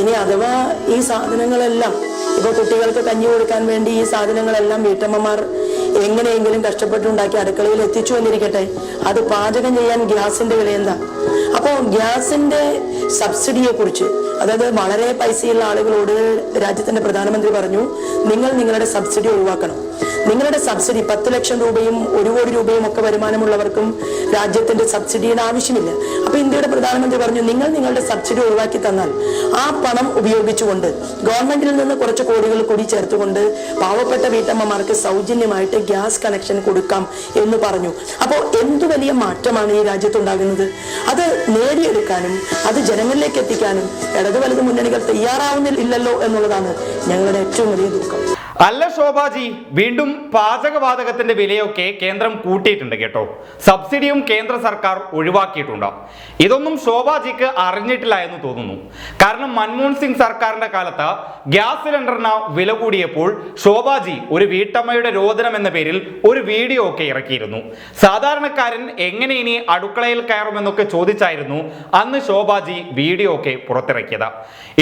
ഇനി അഥവാ ഈ സാധനങ്ങളെല്ലാം ഇപ്പൊ കുട്ടികൾക്ക് കഞ്ഞി കൊടുക്കാൻ വേണ്ടി ഈ സാധനങ്ങളെല്ലാം വീട്ടമ്മമാർ എങ്ങനെയെങ്കിലും കഷ്ടപ്പെട്ടുണ്ടാക്കി അടുക്കളയിൽ എത്തിച്ചു വന്നിരിക്കട്ടെ. അത് പാചകം ചെയ്യാൻ ഗ്യാസിന്റെ വില എന്താ അപ്പോൾ ഗ്യാസിന്റെ സബ്സിഡിയെ കുറിച്ച് അതായത് വളരെ പൈസയുള്ള ആളുകളോട് രാജ്യത്തിന്റെ പ്രധാനമന്ത്രി പറഞ്ഞു നിങ്ങൾ നിങ്ങളുടെ സബ്സിഡി ഒഴിവാക്കണം. നിങ്ങളുടെ സബ്സിഡി പത്ത് ലക്ഷം രൂപയും ഒരു കോടി രൂപയും ഒക്കെ വരുമാനമുള്ളവർക്കും രാജ്യത്തിന്റെ സബ്സിഡിയുടെ ആവശ്യമില്ല. അപ്പൊ ഇന്ത്യയുടെ പ്രധാനമന്ത്രി പറഞ്ഞു നിങ്ങൾ നിങ്ങളുടെ സബ്സിഡി ഒഴിവാക്കി തന്നാൽ ആ പണം ഉപയോഗിച്ചുകൊണ്ട് ഗവൺമെന്റിൽ നിന്ന് കുറച്ച് കോടികൾ കൂടി ചേർത്തുകൊണ്ട് പാവപ്പെട്ട വീട്ടമ്മമാർക്ക് സൗജന്യമായിട്ട് ഗ്യാസ് കണക്ഷൻ കൊടുക്കാം എന്ന് പറഞ്ഞു. അപ്പോൾ എന്തു വലിയ മാറ്റമാണ് ഈ രാജ്യത്തുണ്ടാകുന്നത് അത് നേടിയെടുക്കാനും അത് ജനങ്ങളിലേക്ക് എത്തിക്കാനും ഇടത് വലത് മുന്നണികൾ തയ്യാറാവുന്നില്ലല്ലോ എന്നുള്ളതാണ് ഞങ്ങളുടെ ഏറ്റവും വലിയ ദുഃഖം. അല്ല ശോഭാജി വീണ്ടും പാചകവാതകത്തിന്റെ വിലയൊക്കെ കേന്ദ്രം കൂട്ടിയിട്ടുണ്ട് കേട്ടോ. സബ്സിഡിയും കേന്ദ്ര സർക്കാർ ഒഴിവാക്കിയിട്ടുണ്ട്. ഇതൊന്നും ശോഭാജിക്ക് അറിഞ്ഞിട്ടില്ല എന്ന് തോന്നുന്നു. കാരണം മൻമോഹൻ സിംഗ് സർക്കാരിന്റെ കാലത്ത് ഗ്യാസ് സിലിണ്ടറിന് വില കൂടിയപ്പോൾ ശോഭാജി ഒരു വീട്ടമ്മയുടെ രോദനം എന്ന പേരിൽ ഒരു വീഡിയോ ഒക്കെ ഇറക്കിയിരുന്നു. സാധാരണക്കാരൻ എങ്ങനെ ഇനി അടുക്കളയിൽ കയറുമെന്നൊക്കെ ചോദിച്ചായിരുന്നു അന്ന് ശോഭാജി വീഡിയോ ഒക്കെ പുറത്തിറക്കിയത്.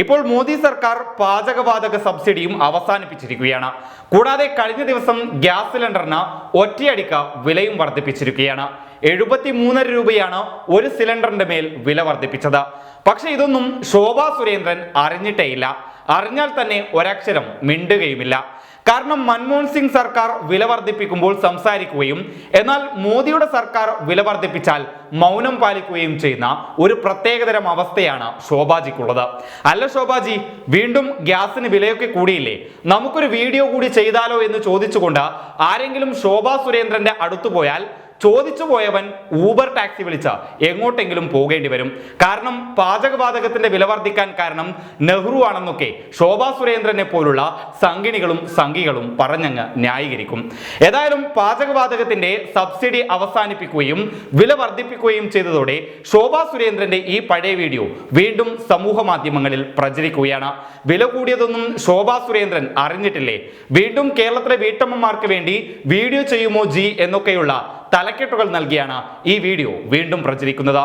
ഇപ്പോൾ മോദി സർക്കാർ പാചകവാതക സബ്സിഡിയും അവസാനിപ്പിച്ചിരിക്കുകയാണ്. കൂടാതെ കഴിഞ്ഞ ദിവസം ഗ്യാസ് സിലിണ്ടറിന് ഒറ്റയടിക്ക് വിലയും വർദ്ധിപ്പിച്ചിരിക്കുകയാണ്. എഴുപത്തി മൂന്നര രൂപയാണ് ഒരു സിലിണ്ടറിന്റെ മേൽ വില വർദ്ധിപ്പിച്ചത്. പക്ഷേ ഇതൊന്നും ശോഭാ സുരേന്ദ്രൻ അറിഞ്ഞിട്ടേയില്ല. അറിഞ്ഞാൽ തന്നെ ഒരക്ഷരം മിണ്ടുകയുമില്ല. കാരണം മൻമോഹൻ സിംഗ് സർക്കാർ വില വർദ്ധിപ്പിക്കുമ്പോൾ സംസാരിക്കുകയും എന്നാൽ മോദിയുടെ സർക്കാർ വില വർദ്ധിപ്പിച്ചാൽ മൗനം പാലിക്കുകയും ചെയ്യുന്ന ഒരു പ്രത്യേകതരം അവസ്ഥയാണ് ശോഭാജിക്കുള്ളത്. അല്ല ശോഭാജി വീണ്ടും ഗ്യാസിന് വിലയൊക്കെ കൂടിയില്ലേ? നമുക്കൊരു വീഡിയോ കൂടി ചെയ്താലോ എന്ന് ചോദിച്ചുകൊണ്ട് ആരെങ്കിലും ശോഭാ സുരേന്ദ്രന്റെ അടുത്തു പോയാൽ ചോദിച്ചു പോയവൻ ഊബർ ടാക്സി വിളിച്ച എങ്ങോട്ടെങ്കിലും പോകേണ്ടി വരും. കാരണം പാചകവാതകത്തിന്റെ വില വർദ്ധിക്കാൻ കാരണം നെഹ്റു ആണെന്നൊക്കെ ശോഭാ സുരേന്ദ്രനെ പോലുള്ള സംഗിണികളും സംഘികളും പറഞ്ഞങ്ങ് ന്യായീകരിക്കും. ഏതായാലും പാചകവാതകത്തിന്റെ സബ്സിഡി അവസാനിപ്പിക്കുകയും വില വർദ്ധിപ്പിക്കുകയും ചെയ്തതോടെ ശോഭാ സുരേന്ദ്രന്റെ ഈ പഴയ വീഡിയോ വീണ്ടും സമൂഹ മാധ്യമങ്ങളിൽ പ്രചരിക്കുകയാണ്. വില കൂടിയതൊന്നും ശോഭാ സുരേന്ദ്രൻ അറിഞ്ഞിട്ടില്ലേ? വീണ്ടും കേരളത്തിലെ വീട്ടമ്മമാർക്ക് വേണ്ടി വീഡിയോ ചെയ്യുമോ ജി എന്നൊക്കെയുള്ള തലക്കെട്ടുകൾ നൽകിയാണ് ഈ വീഡിയോ വീണ്ടും പ്രചരിക്കുന്നത്.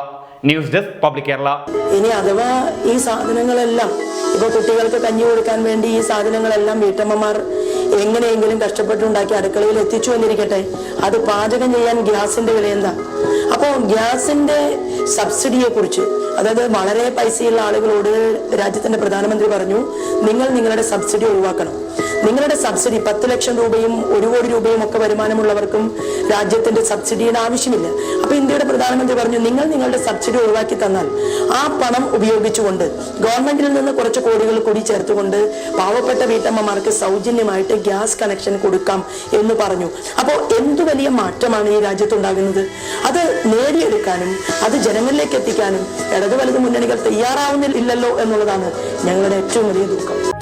News desk public Kerala. ഇനി അഥവാ ഈ സാധനങ്ങളെല്ലാം ഇപ്പൊ കുട്ടികൾക്ക് കഞ്ഞി കൊടുക്കാൻ വേണ്ടി ഈ സാധനങ്ങളെല്ലാം വീട്ടമ്മമാർ എങ്ങനെയെങ്കിലും കഷ്ടപ്പെട്ടുണ്ടാക്കി അടുക്കളയിൽ എത്തിച്ചു വന്നിരിക്കട്ടെ. അത് പാചകം ചെയ്യാൻ ഗ്യാസിന്റെ വില എന്താ അപ്പോൾ ഗ്യാസിന്റെ സബ്സിഡിയെ കുറിച്ച് അതായത് വളരെ പൈസയുള്ള ആളുകളോട് രാജ്യത്തിന്റെ പ്രധാനമന്ത്രി പറഞ്ഞു നിങ്ങൾ നിങ്ങളുടെ സബ്സിഡി ഒഴിവാക്കണം. നിങ്ങളുടെ സബ്സിഡി പത്ത് ലക്ഷം രൂപയും ഒരു കോടി രൂപയും ഒക്കെ വരുമാനമുള്ളവർക്കും രാജ്യത്തിന്റെ സബ്സിഡിയുടെ ആവശ്യമില്ല. അപ്പൊ ഇന്ത്യയുടെ പ്രധാനമന്ത്രി പറഞ്ഞു നിങ്ങൾ നിങ്ങളുടെ സബ്സിഡി ഒഴിവാക്കി തന്നാൽ ആ പണം ഉപയോഗിച്ചുകൊണ്ട് ഗവൺമെന്റിൽ നിന്ന് കുറച്ച് കോടികൾ കൂടി ചേർത്തുകൊണ്ട് പാവപ്പെട്ട വീട്ടമ്മമാർക്ക് സൗജന്യമായിട്ട് ഗ്യാസ് കണക്ഷൻ കൊടുക്കാം എന്ന് പറഞ്ഞു. അപ്പോൾ എന്തു വലിയ മാറ്റമാണ് ഈ രാജ്യത്തുണ്ടാകുന്നത്? അത് നേടിയെടുക്കാനും അത് ജനങ്ങളിലേക്ക് എത്തിക്കാനും ഇടത് വലത് മുന്നണികൾ തയ്യാറാവുന്നില്ലല്ലോ എന്നുള്ളതാണ് ഞങ്ങളുടെ ഏറ്റവും വലിയ ദുഃഖം.